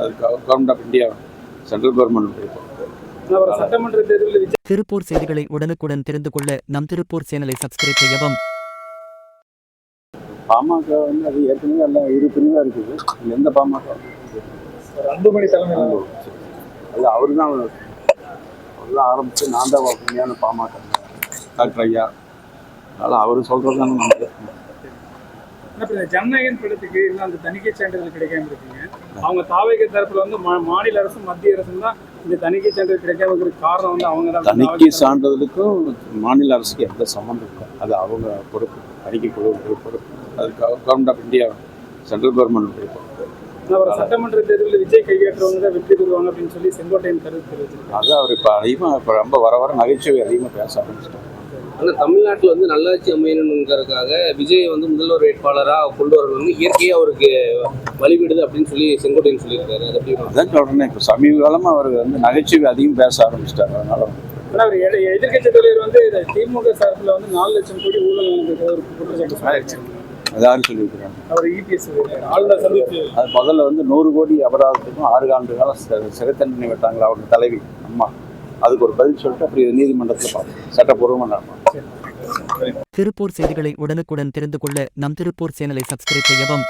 அது government of India central government சட்டமன்ற தேர்தலில் திருப்பூர் செய்திகளை உடனுக்குடன் தெரிந்து கொள்ள நம் திருப்பூர் சேனலை சப்ஸ்கிரைப் செய்யவும். பாமக வந்து அது ஏற்கனவே எல்லாம் இரு பிரிவாக இருக்குது எந்த பாமக? அன்புமணி தலைமையில் அது அவர் தான் அவர் தான் ஆரம்பித்து நான் தான் உண்மையான பாமக. டாக்டர் ஐயா. அதனால் அவர் சொல்கிறது தான் நமக்கு ஜனநாயகன் படத்துக்கு இன்னும் அந்த தணிக்கை சான்றிதழ் கிடைக்காம இருக்குங்க. அவங்க தாவேக தரப்புல வந்து மா- மாநில அரசும் மத்திய அரசும் தான் இந்த தணிக்கை சான்றிதழ் கிடைக்காம இருக்கிற காரணம் வந்து அவங்க தான் தணிக்கை சான்றிதழுக்கும் மாநில அரசுக்கு எந்த சம்மந்தம் இல்லை. அது அவங்க பொறுப்பு. தணிக்கை குழு பொறுப்பு. அது government of India central government இருக்கும் அவர் சட்டமன்ற தேர்தலில் விஜய் கையேற்றவங்க வெற்றி பெறுவாங்க அப்படின்னு சொல்லி செங்கோட்டையன் கருத்து தெரிவிச்சிருக்காரு. அது அவர் இப்போ அதிகமாக இப்போ ரொம்ப வர வர நகைச்சுவை அதிகமாக பேச ஆரம்பிச்சிட்டாங்க ஆனா தமிழ்நாட்டுல வந்து நல்லாட்சி அமையணுங்கிறதுக்காக விஜய் வந்து முதல்வர் வேட்பாளரா கொண்டு வரணும்னு இயற்கையா அவருக்கு வழிவிடுது அப்படின்னு சொல்லி செங்கோட்டையன் சொல்லியிருக்காரு. அது எப்படி? அதான் சொல்கிறேன் இப்போ சமீப காலமாக அவர் வந்து நகைச்சுவை அதிகம் பேச ஆரம்பிச்சிட்டாங்க அதனால ஆனா அவர் எதிர்- எதிர்க்கட்சி தலைவர் வந்து திமுக சார்பில் வந்து நாலு லட்சம் கோடி ஊழல் நடந்தது ஒரு குற்றச்சாட்டு சொல்லியிருக்காரு. அது யாரும் சொல்லியிருக்கிறாங்க? அவர் இபிஎஸ் ஆளுநர் சந்தித்து அது முதல்ல வந்து நூறு கோடி அபராதத்துக்கும் ஆறு ஆண்டு காலம் சிறை தண்டனை விட்டாங்களா அவங்க தலைவி அம்மா. அதுக்கு ஒரு பதில் சொல்லிட்டு அப்படி நீதிமன்றத்தில் பார்ப்போம். சட்டப்பூர்வமாக நடக்கும். திருப்பூர் செய்திகளை உடனுக்குடன் தெரிந்து கொள்ள நம் திருப்பூர் சேனலை சப்ஸ்கிரைப் செய்யவும்